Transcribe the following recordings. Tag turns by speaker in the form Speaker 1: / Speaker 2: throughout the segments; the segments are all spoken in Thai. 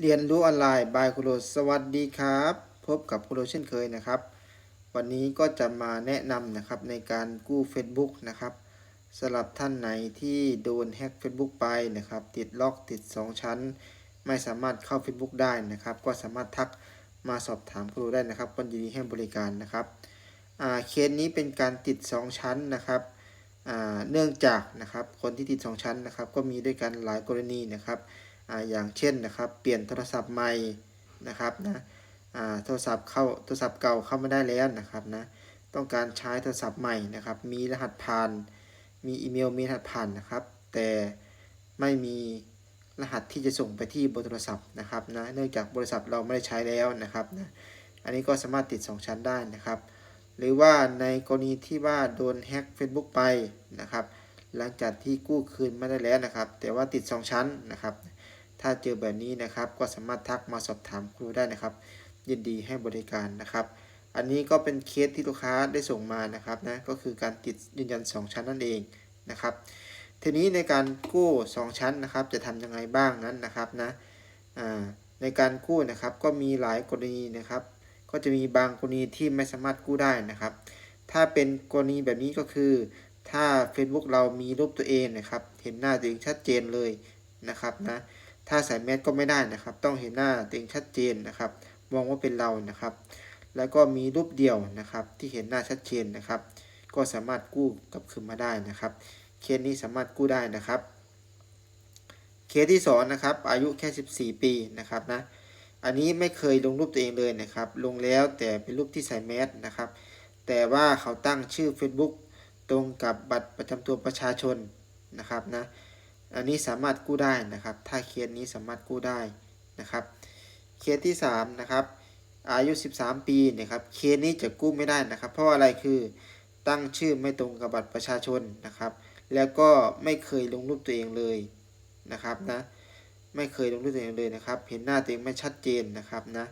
Speaker 1: เรียนรู้ออนไลน์บายคุโรสวัสดีครับ พบกับคุโรเช่นเคยนะครับ วันนี้ก็จะมาแนะนำนะครับในการกู้ Facebook นะครับสำหรับท่านไหนที่โดนแฮ็ก Facebook ไปนะครับ ติดล็อกติด 2 ชั้น ไม่สามารถเข้า Facebook ได้นะครับ ก็สามารถทักมาสอบถามครูได้นะครับก็ยินดีให้บริการนะครับเคสนี้เป็นการติด 2 ชั้นนะครับเนื่องจากนะครับคนที่ติด 2 ชั้นนะครับ ก็มีด้วยกันหลายกรณีนะครับ อย่างเช่นนะครับ เปลี่ยนโทรศัพท์ใหม่นะครับนะโทรศัพท์เข้าโทรศัพท์เก่าเข้าไม่ได้แล้วนะครับนะต้องการใช้โทรศัพท์ใหม่นะครับ มีรหัสผ่าน มีอีเมลมีรหัสผ่านนะครับ แต่ไม่มีรหัสที่จะส่งไปที่บโทรศัพท์นะครับนะเนื่องจากบริษัทเราไม่ได้ใช้แล้วนะครับนะอันนี้ก็สามารถติด 2 ชั้นได้นะครับ หรือว่าในกรณีที่ว่าโดนแฮ็ก Facebook ไปนะครับ หลังจากที่กู้คืนไม่ได้แล้วนะครับ แต่ว่าติด 2 ชั้นนะครับ ถ้าเจอแบบนี้นะครับ ก็สามารถทักมาสอบถามครูได้นะครับ ยินดีให้บริการนะครับ อันนี้ก็เป็นเคสที่ลูกค้าได้ส่งมานะครับนะก็คือการติดยืนยัน 2 ชั้นนั่นเองนะครับ ทีนี้ในการกู้ 2 ชั้นนะครับ จะทำยังไงบ้างนั้นนะครับนะในการกู้นะครับก็มีหลายกรณีนะครับ ก็จะมีบางกรณีที่ไม่สามารถกู้ได้นะครับ ถ้าเป็นกรณีแบบนี้ก็คือ ถ้า Facebook เรามีรูปตัวเองนะครับ เห็นหน้าตัวเองชัดเจนเลยนะครับนะ ถ้าใส่แมสก็ไม่ได้นะครับ ต้องเห็นหน้าตัวเองชัดเจนนะครับ มองว่าเป็นเรานะครับ แล้วก็มีรูปเดียวนะครับ ที่เห็นหน้าชัดเจนนะครับ ก็สามารถกู้กลับคืนมาได้นะครับ เคสนี้สามารถกู้ได้นะครับ เคสที่สองนะครับ อายุแค่ 14 ปีนะครับนะ อันนี้ไม่เคยลงรูปตัวเองเลยนะครับ ลงแล้วแต่เป็นรูปที่ใส่แมสนะครับ แต่ว่าเขาตั้งชื่อ Facebook ตรงกับบัตรประจำตัวประชาชนนะครับนะ อันนี้สามารถกู้ได้นะครับ ถ้าเคสนี้สามารถกู้ได้นะครับ เคสที่3นะครับอายุ 13 ปีนะครับ เคสนี้จะกู้ไม่ได้นะครับ เพราะอะไรคือตั้งชื่อไม่ตรงกับบัตรประชาชนนะครับ แล้วก็ไม่เคยลงรูปตัวเองเลยนะครับนะ ไม่เคยลงรูปตัวเองเลยนะครับ เห็นหน้าตัวเองไม่ชัดเจนนะครับนะ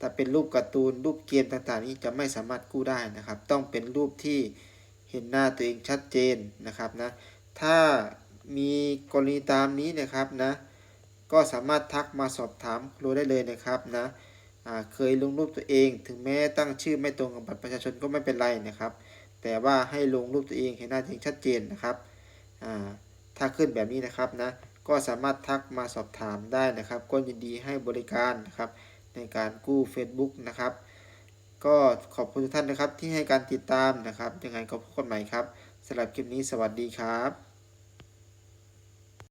Speaker 1: ถ้าเป็นรูปการ์ตูนรูปเกมต่างๆ นี้จะไม่สามารถกู้ได้นะครับ ต้องเป็นรูปที่เห็นหน้าตัวเองชัดเจนนะครับนะ ถ้า มีกรณีตามนี้นะครับนะ ก็สามารถทักมาสอบถามครูได้เลยนะครับนะเคยลงรูปตัวเอง ถึงแม้ตั้งชื่อไม่ตรงกับบัตรประชาชนก็ไม่เป็นไรนะครับ แต่ว่าให้ลงรูปตัวเองเห็นหน้าตัวเองชัดเจนนะครับถ้าขึ้นแบบนี้นะครับนะก็สามารถทักมาสอบถามได้นะครับ ก็ยินดีให้บริการนะครับ ในการกู้ Facebook นะครับ ก็ขอบคุณทุกท่านนะครับที่ให้การติดตามนะครับยังไงก็พบกันใหม่ครับสำหรับคลิปนี้สวัสดีครับ